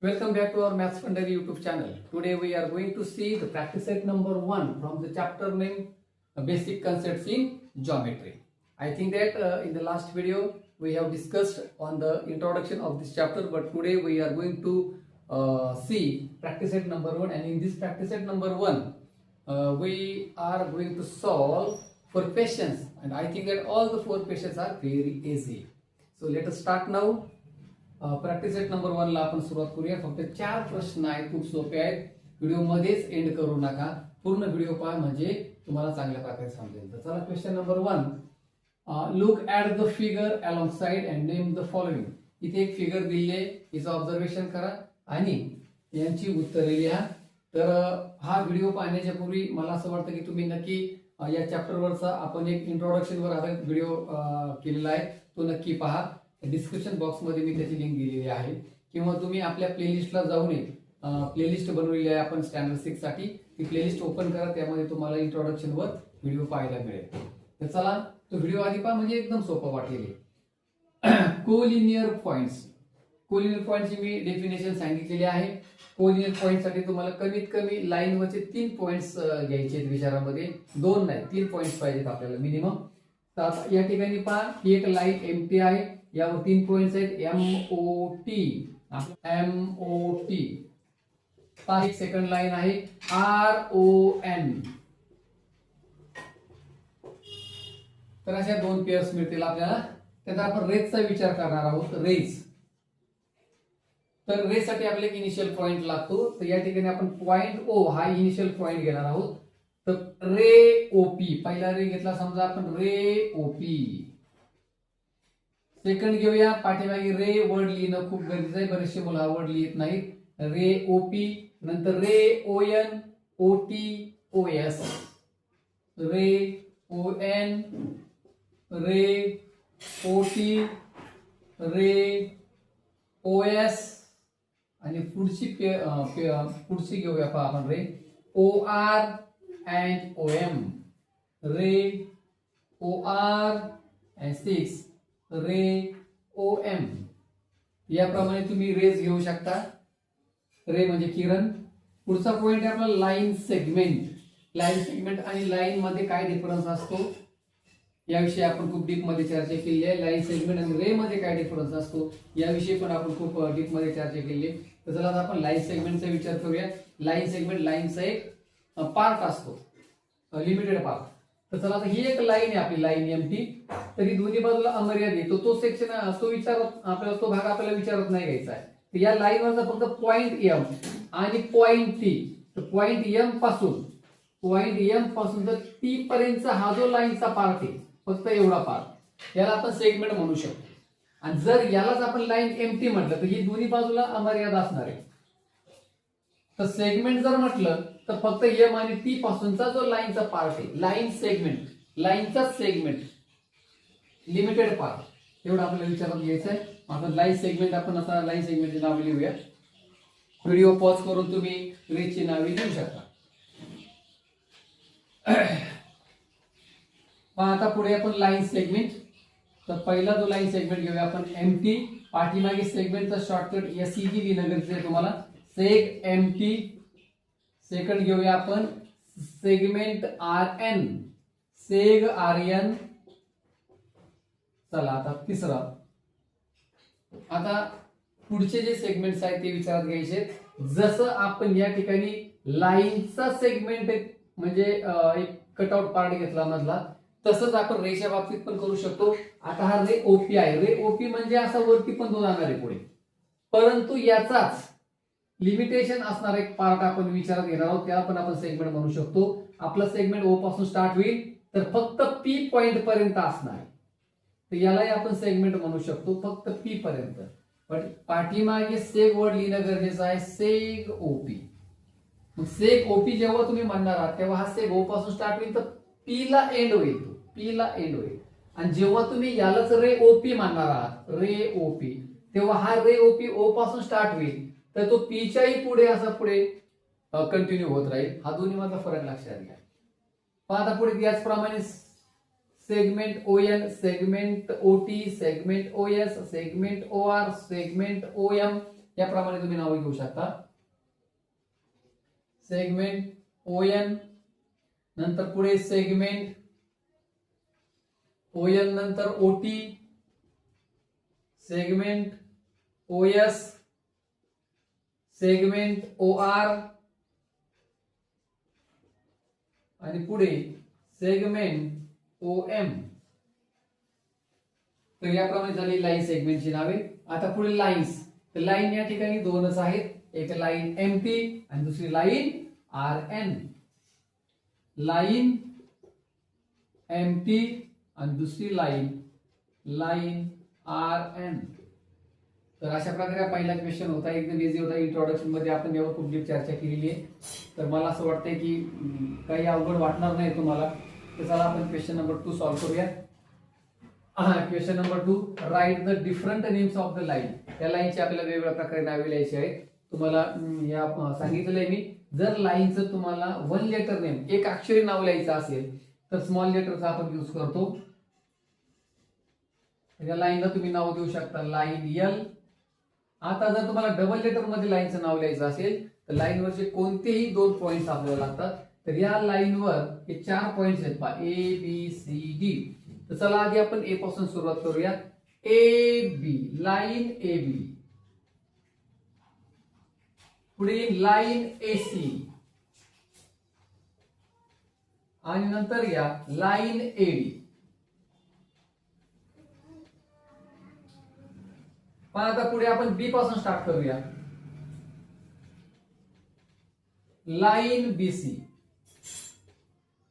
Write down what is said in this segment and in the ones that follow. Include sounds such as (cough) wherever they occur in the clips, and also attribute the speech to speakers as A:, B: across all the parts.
A: Welcome back to our Maths Fundary YouTube channel. Today we are going to see the practice set number one from the chapter name Basic Concepts in Geometry. I think that uh, in the last video we have discussed on the introduction of this chapter, but today we are going to uh, see practice set number one, and in this practice set number one, uh, we are going to solve for questions, and I think that all the four questions are very easy. So let us start now. Practice set number one ला आपण सुरुवात करूया. फक्त चार प्रश्न आहेत खूप सोपे आहेत. व्हिडिओ मध्येच एंड करू नका. पूर्ण व्हिडिओ पहा म्हणजे तुम्हाला चांगल्या प्रकारे समजेल. तर चला question number one look at the figure alongside and name the following इथे एक फिगर दिली आहे. हिचं ऑब्झर्वेशन करा. आणि यांची उत्तरे लिहा. तर हा व्हिडिओ पाहण्याच्या पूर्वी मला असं वाटतं की तुम्ही नक्की या चॅप्टरवरचा आपण एक इंट्रोडक्शनवर आधारित व्हिडिओ केलेला आहे. तो नक्की पहा. डिस्क्रिप्शन बॉक्समध्ये मी त्याची लिंक दिलेली आहे. किंवा तुम्ही आपल्या प्लेलिस्टला जाऊन प्लेलिस्ट बनवलेली आहे आपण स्टँडर्ड सिक्ससाठी. ती प्लेलिस्ट ओपन करा त्यामध्ये तुम्हाला इंट्रोडक्शन वर व्हिडिओ पाहायला मिळेल. तर चला तो व्हिडिओ आधी पहा म्हणजे एकदम सोपा वाटेल कोलिनियर पॉइंट्स कोलिनियर पॉइंटची मी डेफिनेशन सांगितलेली आहे. कोलिनियर पॉइंटसाठी तुम्हाला कमीत कमी लाईन वरचे तीन पॉईंट्स घ्यायचे आहेत विचारामध्ये. दोन नाही तीन पॉईंट्स पाहिजेत आपल्याला मिनिमम तर आता या ठिकाणी पहा ही एक लाईन एम आहे. यावर तीन पॉईंट्स आहेत. M O T M O T एक सेकंड लाईन आहे. आर ओ एन तर अशा दोन पेअर्स मिळतील आपल्याला. त्याचा आपण रेजचा विचार करणार आहोत. रेज तर रेजसाठी आपल्याला एक इनिशियल पॉइंट लागतो. तर या ठिकाणी आपण पॉइंट ओ हा इनिशियल पॉइंट घेणार आहोत. तर रे ओपी पहिला रे घेतला समजा आपण रे ओपी सेकंड घेऊया. पाठीमागे रे वर्ड लिहिणं खूप गरजेचं आहे. बरेचसे मुलं हा वर्ड लिहित नाहीत. रे ओपी नंतर ray O N O T O S ray O N ray O T ray O S आणि पुढची पे, पे- पुढची घेऊया पहा आपण ray. O R and O M ray O R and six ray O M. याप्रमाणे तुम्ही रेज घेऊ शकता. रे म्हणजे किरण. पुढचा पॉइंट आहे आपला लाईन सेगमेंट लाईन सेगमेंट आणि लाईन मध्ये काय डिफरन्स असतो? याविषयी आपण खूप डीपमध्ये चर्चा केली आहे. लाईन सेगमेंट आणि रे मध्ये काय डिफरन्स असतो? याविषयी पण आपण खूप डीपमध्ये चर्चा केली आहे. तर चला आता आपण लाईन सेगमेंटचा विचार करूया. लाईन सेगमेंट लाईनचा एक पार्ट असतो. लिमिटेड पार्ट तर चला आता ही एक लाईन आहे आपली लाईन एम टी तर ही दोन्ही बाजूला अमर्यादित तो तो सेक्शन तो विचारत आपल्याला तो भाग आपल्याला विचारत नाही घ्यायचा आहे. तर या लाईनवरचा फक्त पॉईंट एम आणि पॉइंट टी तर पॉईंट एमपासून पॉईंट एमपासून तर टी पर्यंतचा हा जो लाईनचा पार्ट आहे फक्त एवढा पार्ट याला आपण सेगमेंट म्हणू शकतो. आणि जर यालाच आपण लाईन एम टी म्हटलं तर ही दोन्ही बाजूला अमर्यादा असणार आहे. तर सेगमेंट जर म्हटलं तर फक्त एम आणि टी पासूनचा जो लाईनचा पार्ट आहे लाईन सेगमेंट लाईनचा सेगमेंट लिमिटेड पार्ट एवढं आपल्याला विचारात घ्यायचं आहे आता लाईन सेगमेंट आपण आता लाईन सेगमेंटची नावे लिहूया. व्हिडिओ पॉज करून तुम्ही रेजची नावे लिहू शकता. (clears throat) मग आता पुढे आपण लाईन सेगमेंट तर पहिला जो लाईन सेगमेंट घेऊया आपण एम टी पाठीमागे सेगमेंटचा शॉर्टकट एस ई लिहिणं गरजेचं आहे तुम्हाला. सेग एम टी सेकंड घेऊया आपण. Segment R N सेग R N चला आता तिसरा. आता पुढचे जे सेगमेंट्स आहेत ते विचारात घ्यायचे जसं आपण या ठिकाणी लाईनचा सेगमेंट म्हणजे एक कटआउट पार्ट घेतला मधला तसंच आपण रेषा बाबतीत पण करू शकतो. आता हा रे ओपी आहे. रे ओपी म्हणजे असा वरती पण दोन आणणार आहे पुढे. परंतु याचाच लिमिटेशन असणारा एक पार्ट आपण विचारात घेणार आहोत. त्याला पण आपण सेगमेंट म्हणू शकतो. आपलं सेगमेंट ओ पासून स्टार्ट होईल. तर फक्त पी पॉइंट पर्यंत असणार. तर यालाही आपण सेगमेंट म्हणू शकतो. फक्त पी पर्यंत. पण पाठीमागे सेग वर्ड लिहिणं गरजेचं आहे. सेग ओपी मग सेग ओपी जेव्हा तुम्ही म्हणणार आहात तेव्हा हा सेग ओ पासून स्टार्ट होईल. तर पी ला एंड होईल तो. पी ला एंड होईल. आणि जेव्हा तुम्ही यालाच रे ओपी मानणार आहात रे ओपी तेव्हा हा रे ओपी ओ पासून स्टार्ट होईल. तर तो पीच्याही पुढे असा पुढे कंटिन्यू होत राहील. हा दोन्ही मधला फरक लक्षात घ्या. पण आता पुढे याचप्रमाणे segment O N segment O T segment O S segment O R segment O M याप्रमाणे तुम्ही नावं घेऊ शकता. सेगमेंट ओ एन नंतर पुढे सेगमेंट ओ एन नंतर O T segment O S segment O R आणि पुढे सेगमेंट ओ एम तर याप्रमाणे झाली लाईन सेगमेंटची नावे. आता पुढे लाईन्स तर लाईन या ठिकाणी दोनच आहेत. एक लाईन एम पी आणि दुसरी line R N line M P आणि दुसरी लाईन लाईन आर एन तर अशा प्रकारे पहिला क्वेश्चन होता. एकदम इझी होता. इंट्रोडक्शनमध्ये आपण यावर खूप डीप चर्चा केलेली आहे. तर मला असं वाटतंय की काही अवघड वाटणार नाही तुम्हाला. तर चला आपण क्वेश्चन नंबर टू सॉल्व्ह करूया question number two write the different names of the line या लाईनची आपल्याला वेगवेगळ्या प्रकारे नावे लिहायची आहेत. तुम्हाला या सांगितलेलं आहे मी. जर लाईनचं तुम्हाला वन लेटर नेम एक अक्षरी नाव लिहायचं असेल तर स्मॉल लेटरचा आपण यूज करतो. या लाईनला तुम्ही नाव देऊ शकता. लाईन यल आता जर तुम्हाला डबल लेटरमध्ये लाईनचं नाव लिहायचं असेल तर लाईनवरचे कोणतेही दोन पॉइंट्स आपल्याला लागतात. तर या लाईनवर हे चार पॉईंट्स आहेत पहा. ए बी सी डी तर चला आधी आपण ए पासून सुरुवात करूया. ए बी लाईन ए बी पुढे लाईन ए सी आणि नंतर या लाईन ए डी पण आता पुढे आपण बी पासून स्टार्ट करूया. लाईन बी सी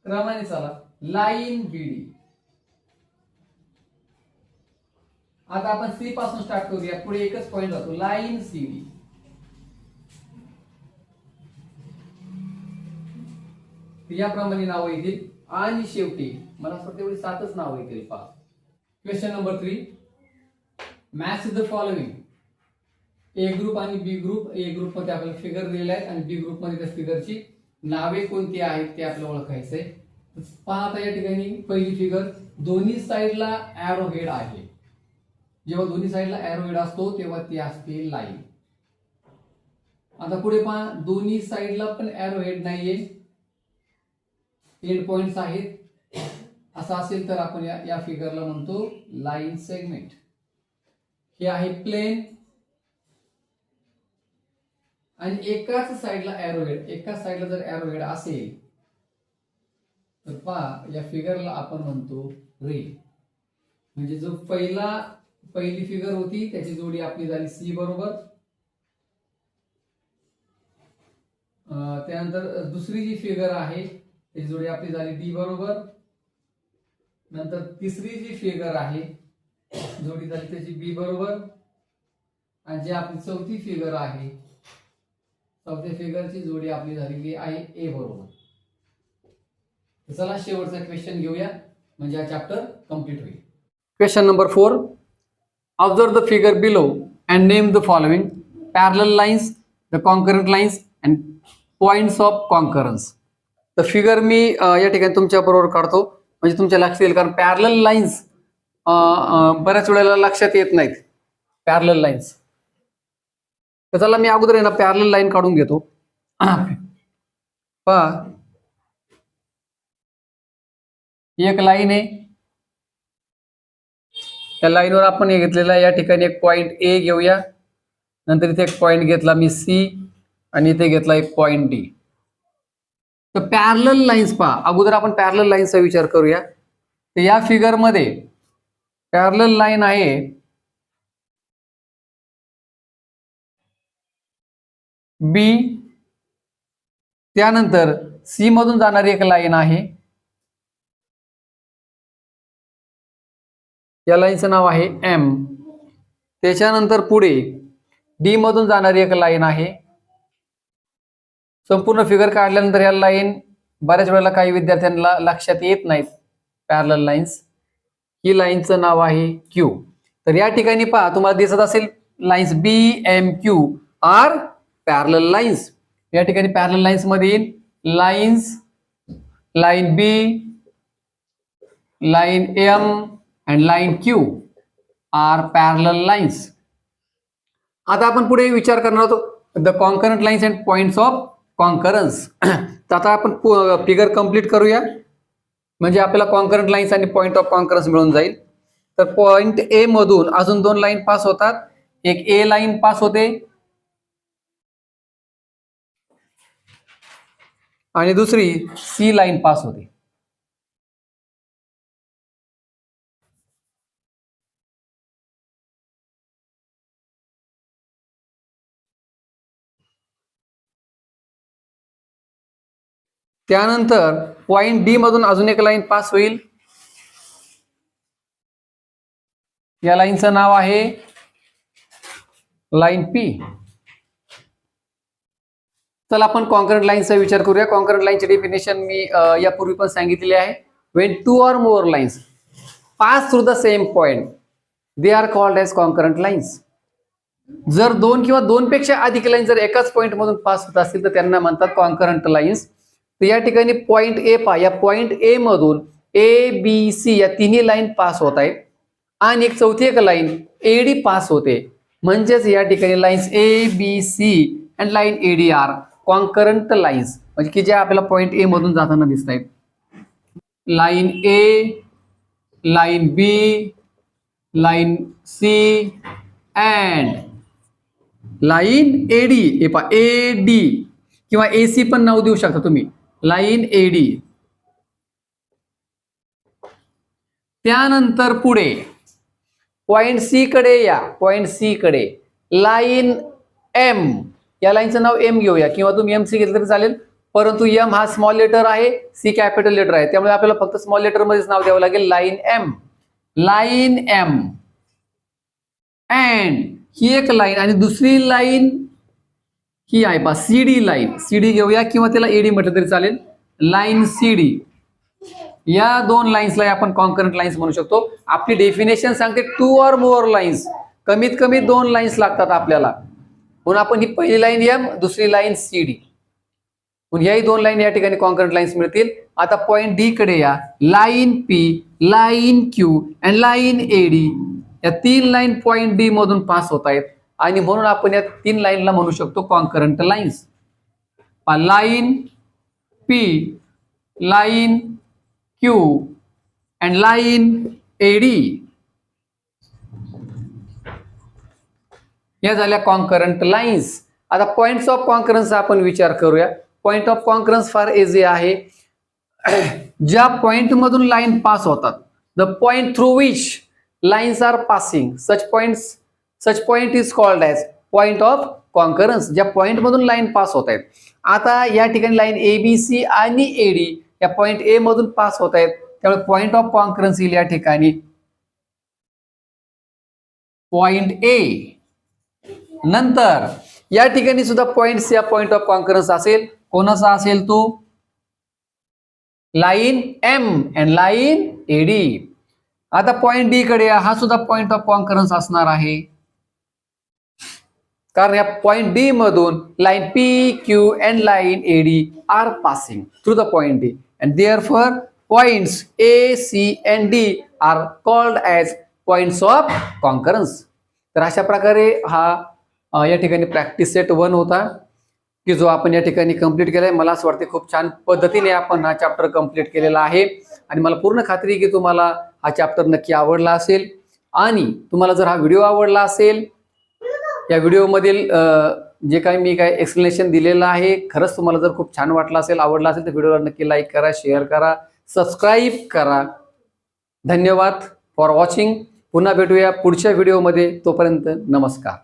A: क्रमाने चला. लाईन बी डी आता आपण सी पासून स्टार्ट करूया. पुढे एकच पॉइंट जातो. लाईन सी डी याप्रमाणे नावं येतील. आणि शेवटी मला असं वाटतं एवढी सातच नावं येतील. पहा. Question number three match the following A group आणि बी ग्रुप ए ग्रुपमध्ये आपल्याला फिगर दिलेले आहे आणि बी ग्रुपमध्ये त्या फिगरची नावे कोणती आहेत ते आपल्याला ओळखायचंय पहा आता या ठिकाणी पहिली फिगर दोन्ही साईडला अॅरो हेड आहे. जेव्हा दोन्ही साईडला अॅरो हेड असतो तेव्हा ती असते लाईन आता पुढे पहा दोन्ही साईडला पण अॅरो हेड नाहीये. एंड पॉइंट्स आहेत. असं असेल तर आपण या या फिगरला म्हणतो लाईन सेगमेंट हे आहे प्लेन आणि एकाच साईडला अॅरोहेड एकाच साईडला जर अॅरोहेड असेल तर पहा या फिगरला आपण म्हणतो रे म्हणजे जो पहिला पहिली फिगर होती त्याची जोडी आपली झाली सी बरोबर. त्यानंतर दुसरी जी फिगर आहे त्याची जोडी आपली झाली डी बरोबर. नंतर तिसरी जी फिगर आहे जोडी झाली त्याची बी बरोबर. आणि जी आपली चौथी फिगर आहे चौथ्या फिगरची जोडी आपली झालेली आहे ए बरोबर. चला शेवटचा क्वेश्चन घेऊया म्हणजे हा चॅप्टर कंप्लीट होईल. Question number four observe the figure below and name the following parallel lines the concurrent lines and points of concurrence तर फिगर मी या ठिकाणी तुमच्या बरोबर काढतो. म्हणजे तुमच्या लक्षात येईल कारण पॅरल लाईन्स बऱ्याच वेळेला लक्षात येत नाहीत. पॅरल लाईन्स तर चला मी अगोदर आहे ना पॅरल लाईन काढून घेतो. पहा. एक लाईन आहे. त्या लाईनवर आपण हे घेतलेला या ठिकाणी एक पॉईंट ए घेऊया. नंतर इथे एक पॉईंट घेतला मी सी आणि इथे घेतला एक पॉईंट डी तर पॅरल लाईन्स पहा. अगोदर आपण पॅरल लाईन्सचा विचार करूया. तर या फिगरमध्ये पॅरल लाईन आहे. बी त्यानंतर सी मधून जाणारी एक लाईन आहे. या लाईनचं नाव आहे एम त्याच्यानंतर पुढे डी मधून जाणारी एक लाईन आहे. संपूर्ण फिगर काढल्यानंतर या लाईन बऱ्याच वेळेला काही विद्यार्थ्यांना लक्षात येत नाहीत. पॅरल लाईन्स ही लाईनचं नाव आहे क्यू तर या ठिकाणी पहा तुम्हाला दिसत असेल lines B M Q R parallel lines या ठिकाणी पॅरल लाईन्समध्ये येईल. Lines line B line M and line Q R parallel lines आता आपण पुढे विचार करणार आहोत the concurrent lines and points of concurrence तर आता आपण फिगर कंप्लीट करूया. म्हणजे आपल्याला कॉन्करंट लाईन्स आणि पॉईंट ऑफ कॉन्करन्स मिळून जाईल. तर पॉईंट ए मधून अजून दोन लाईन पास होतात. एक ए लाईन पास होते. आणि दुसरी सी लाईन पास होते. त्यानंतर पॉईंट डी मधून अजून एक लाईन पास होईल. या लाईनचं नाव आहे लाईन पी चला आपण कॉन्करंट लाईनचा विचार करूया. कॉन्करंट लाईनचे डेफिनेशन मी यापूर्वी पण सांगितलेले आहे. When two or more lines pass through the same point they are called as concurrent lines जर दोन किंवा दोनपेक्षा अधिक लाईन जर एकाच पॉईंट मधून पास होत असतील तर त्यांना म्हणतात कॉन्करंट लाईन्स तर या ठिकाणी पॉईंट ए पा या पॉईंट ए मधून ए बी सी या तिन्ही लाईन पास होत आहेत. आणि एक चौथी एक लाईन एडी पास होते. म्हणजेच या ठिकाणी lines A B C and line A D are concurrent lines म्हणजे की ज्या आपल्याला पॉईंट ए मधून जाताना दिसत आहेत. Line A line B line C and line A D A पा ए डी किंवा ए सी पण नाव देऊ शकता तुम्ही. लाईन एडी त्यानंतर पुढे. पॉइंट सी कडे या. पॉइंट सी कडे. लाईन एम या लाईनचं नाव एम घेऊया. किंवा तुम्ही एम सी घेतलं तरी चालेल. परंतु एम हा स्मॉल लेटर आहे. सी कॅपिटल लेटर आहे. त्यामुळे आपल्याला फक्त स्मॉल लेटरमध्येच नाव द्यावं लागेल. Line M line M and ही एक लाईन आणि दुसरी लाईन ही आहे पा C D line C D घेऊया किंवा त्याला एडी म्हटलं तरी चालेल. लाईन सी डी या दोन लाईन्सला आपण कॉन्करंट लाईन्स म्हणू शकतो. आपली डेफिनेशन सांगते टू ऑर मोर लाईन्स कमीत कमी दोन लाईन्स लागतात आपल्याला. म्हणून आपण ही पहिली लाईन एम दुसरी लाईन सी डी म्हणून याही दोन लाईन या ठिकाणी कॉन्करंट लाईन्स मिळतील. आता पॉईंट डी कडे या. Line P line Q and line A D या तीन लाईन पॉईंट डी मधून पास होत आहेत. आणि म्हणून आपण या तीन लाईनला म्हणू शकतो concurrent lines line P line Q and line A D या झाल्या कॉन्करंट लाईन्स आता पॉइंट्स ऑफ कॉन्करन्सचा आपण विचार करूया. पॉइंट ऑफ कॉन्करन्स फार इझी आहे. (clears throat) ज्या पॉइंट मधून लाईन पास होतात the point through which lines are passing such points such point is called as point of concurrence ज्या पॉईंटमधून लाईन पास होत आहेत. आता या ठिकाणी लाईन ए बी सी आणि एडी या पॉईंट ए मधून पास होत आहेत. त्यामुळे पॉइंट ऑफ कॉन्करन्स येईल या ठिकाणी. पॉइंट ए नंतर या ठिकाणी सुद्धा पॉइंट या पॉइंट ऑफ कॉन्करन्स असेल. कोणाचा असेल तो? Line M and line A D आता पॉइंट डी कडे हा सुद्धा पॉइंट ऑफ कॉन्करन्स असणार आहे. कारण या पॉइंट डी मधून line P Q and line A D are passing through the point D and therefore points A C and D are called as points of concurrence तर अशा प्रकारे हा या ठिकाणी प्रॅक्टिस सेट वन होता की जो आपण या ठिकाणी कंप्लीट केलाय. मला असं वाटते खूप छान पद्धतीने आपण हा चॅप्टर कंप्लीट केलेला आहे. आणि मला पूर्ण खात्री की तुम्हाला हा चॅप्टर नक्की आवडला असेल. आणि तुम्हाला जर हा व्हिडिओ आवडला असेल या व्हिडिओमधील जे काही मी काय एक्सप्लेनेशन दिलेलं आहे खरंच तुम्हाला जर खूप छान वाटलं असेल आवडलं असेल तर व्हिडिओला नक्की लाईक करा शेअर करा सबस्क्राईब करा. धन्यवाद फॉर वॉचिंग पुन्हा भेटूया पुढच्या व्हिडिओमध्ये. तोपर्यंत नमस्कार.